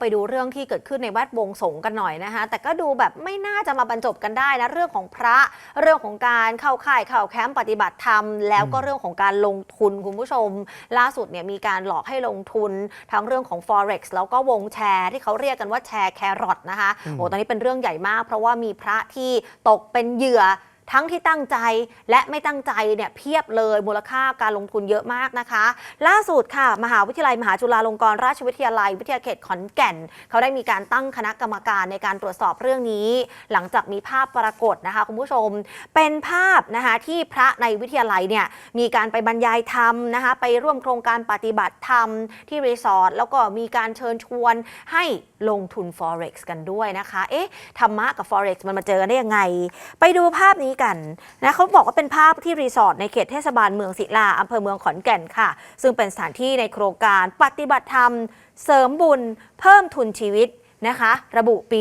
ไปดูเรื่องที่เกิดขึ้นในแวดวงสงฆ์กันหน่อยนะคะ แต่ก็ดูแบบไม่น่าจะมาบรรจบกันได้นะเรื่องของพระเรื่องของการเข้าค่ายเข้าแคมป์ปฏิบัติธรรม แล้วก็เรื่องของการลงทุนคุณผู้ชม ล่าสุดเนี่ยมีการหลอกให้ลงทุนทั้งเรื่องของ forex แล้วก็วงแชร์ที่เขาเรียกกันว่าแชร์แครอทนะคะโอ้ตอนนี้เป็นเรื่องใหญ่มาก เพราะว่ามีพระที่ตกเป็นเหยื่อ ทั้งที่ตั้งใจและไม่ตั้งใจเนี่ยเพียบเลยมูลค่าการลงทุนเยอะมากนะคะ ล่าสุดค่ะ มหาวิทยาลัยมหาจุฬาลงกรณราชวิทยาลัย วิทยาเขตขอนแก่น เขาได้มีการตั้งคณะกรรมการในการตรวจสอบเรื่องนี้ หลังจากมีภาพปรากฏนะคะคุณผู้ชม เป็นภาพนะคะที่พระในวิทยาลัยเนี่ยมีการไปบรรยายธรรมนะคะไปร่วมโครงการปฏิบัติธรรมที่รีสอร์ทแล้วก็มีการเชิญชวนให้ลงทุน forex กันด้วยนะคะ เอ๊ะ ธรรมะกับ forex มันมาเจอกันได้ยังไง ไปดูภาพนี้กันนะเขาบอกว่าเป็นภาพที่รีสอร์ทในเขตเทศบาลเมืองศิลาอำเภอเมืองขอนแก่นค่ะ ซึ่งเป็นสถานที่ในโครงการปฏิบัติธรรม เสริมบุญ เพิ่มทุนชีวิต นะคะ ระบุปี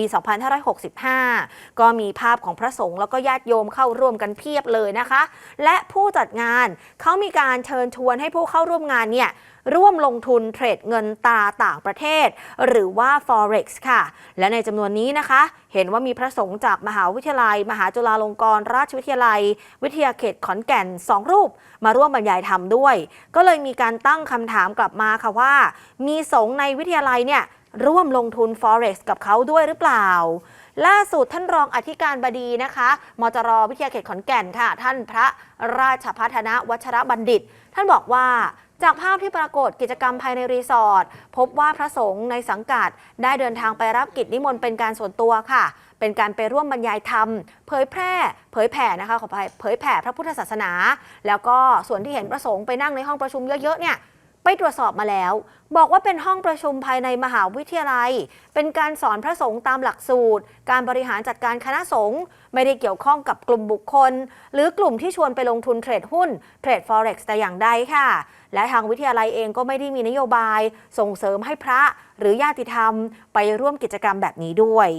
2565 ก็มีภาพของพระสงฆ์แล้วก็ญาติโยมเข้าร่วมกันเพียบเลยนะคะ และผู้จัดงานเขามีการเชิญชวนให้ผู้เข้าร่วมงานเนี่ยร่วมลงทุนเทรดเงินตราต่างประเทศ หรือว่า forex ค่ะ และในจำนวนนี้นะคะ เห็นว่ามีพระสงฆ์จากมหาวิทยาลัย มหาจุฬาลงกรณราชวิทยาลัย วิทยาเขตขอนแก่น 2 รูป มาร่วมบรรยายธรรมด้วย ก็เลยมีการตั้งคำถามกลับมาค่ะว่า มีสงฆ์ในวิทยาลัยเนี่ย ร่วมลงทุน forex กับเขาด้วยหรือเปล่า ล่าสุดท่านรองอธิการบดีนะคะ มจรวิทยาเขตขอนแก่นค่ะ ท่านพระราชพัฒนวัชรบัณฑิต ท่านบอกว่าจากภาพที่ปรากฏกิจกรรมภายในรีสอร์ทพบว่าพระสงฆ์ในสังกัด ได้เดินทางไปรับกิจนิมนต์เป็นการส่วนตัวค่ะ เป็นการไปร่วมบรรยายธรรม เผยแพร่ เผยแผ่นะคะขออภัยเผยแผ่พระพุทธศาสนา แล้วก็ส่วนที่เห็นพระสงฆ์ไปนั่งในห้องประชุมเยอะๆเนี่ย ไปตรวจสอบมาแล้ว บอกว่าเป็นห้องประชุมภายในมหาวิทยาลัย เป็นการสอนพระสงฆ์ตามหลักสูตร การบริหารจัดการคณะสงฆ์ไม่ได้เกี่ยวข้องกับกลุ่มบุคคล หรือกลุ่มที่ชวนไปลงทุนเทรดหุ้นเทรด forex แต่อย่างใดค่ะ และทางวิทยาลัยเองก็ไม่ได้มีนโยบาย ส่งเสริมให้พระ หรือญาติธรรมไปร่วมกิจกรรมแบบนี้ด้วย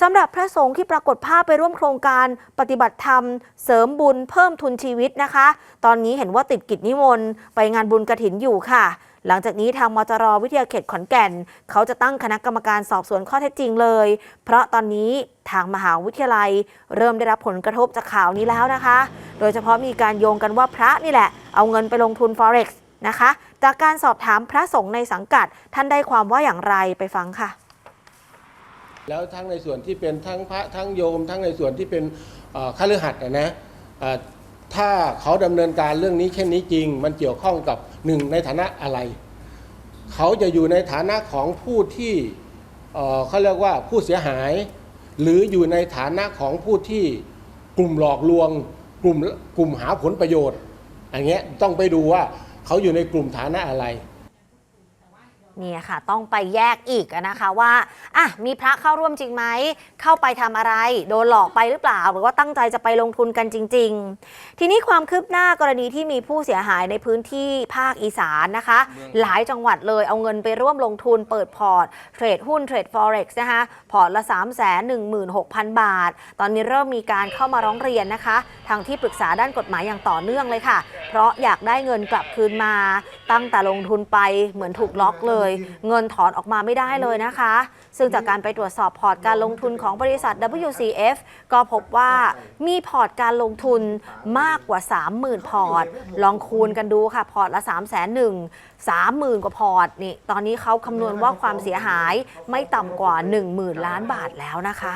สำหรับพระสงฆ์ที่ปรากฏภาพไปร่วมโครงการปฏิบัติธรรม เสริมบุญเพิ่มทุนชีวิตนะคะ ตอนนี้เห็นว่าติดกิจนิมนต์ไปงานบุญกระถินอยู่ค่ะหลังจากนี้ทางมจรวิทยาเขตขอนแก่น เขาจะตั้งคณะกรรมการสอบสวนข้อเท็จจริงเลย เพราะตอนนี้ทางมหาวิทยาลัย เริ่มได้รับผลกระทบจากข่าวนี้แล้วนะคะ โดยเฉพาะมีการโยงกันว่าพระนี่แหละ เอาเงินไปลงทุน forex นะคะ จากการสอบถามพระสงฆ์ในสังกัด ท่านได้ความว่าอย่างไรไปฟังค่ะ แล้วทั้งในส่วนที่เป็นทั้งพระทั้งโยม ทั้งในส่วนที่เป็นเอ่อข้ารือหัดนะนะถ้าเขาดำเนินการเรื่องนี้เช่นนี้จริง มันเกี่ยวข้องกับหนึ่งในฐานะอะไร เขาจะอยู่ในฐานะของผู้ที่เอ่อเขาเรียกว่าผู้เสียหาย หรืออยู่ในฐานะของผู้ที่กลุ่มหลอกลวง กลุ่มกลุ่มหาผลประโยชน์อย่างเงี้ยต้องไปดูว่า เขาอยู่ในกลุ่มฐานะอะไรเนี่ยค่ะ ต้องไปแยกอีกอะนะคะว่าอะมีพระเข้าร่วมจริงไหม เข้าไปทำอะไร โดนหลอกไปหรือเปล่า หรือว่าตั้งใจจะไปลงทุนกันจริง ๆ ทีนี้ความคืบหน้ากรณีที่มีผู้เสียหายในพื้นที่ภาคอีสานนะคะ หลายจังหวัดเลยเอาเงินไปร่วมลงทุนเปิดพอร์ต เทรดหุ้นเทรด forex นะคะ พอร์ตละ 3 1 6 0 0 0 บาท ตอนนี้เริ่มมีการเข้ามาร้องเรียนนะคะ ทางที่ปรึกษาด้านกฎหมายอย่างต่อเนื่องเลยค่ะ เพราะอยากได้เงินกลับคืนมา ตั้งแต่ลงทุนไปเหมือนถูกล็อกเลย เงินถอนออกมาไม่ได้เลยนะคะ ซึ่งจากการไปตรวจสอบพอร์ตการลงทุนของบริษัท WCF ก็พบว่ามีพอร์ตการลงทุนมากกว่า 30,000 พอร์ต ลองคูณกันดูค่ะ พอร์ตละ3 1 0 0 0 0 30,000กว่าพอร์ตนี่ตอนนี้เขาคำนวณว่าความเสียหายไม่ต่ำกว่า 10,000 ล้านบาทแล้วนะคะ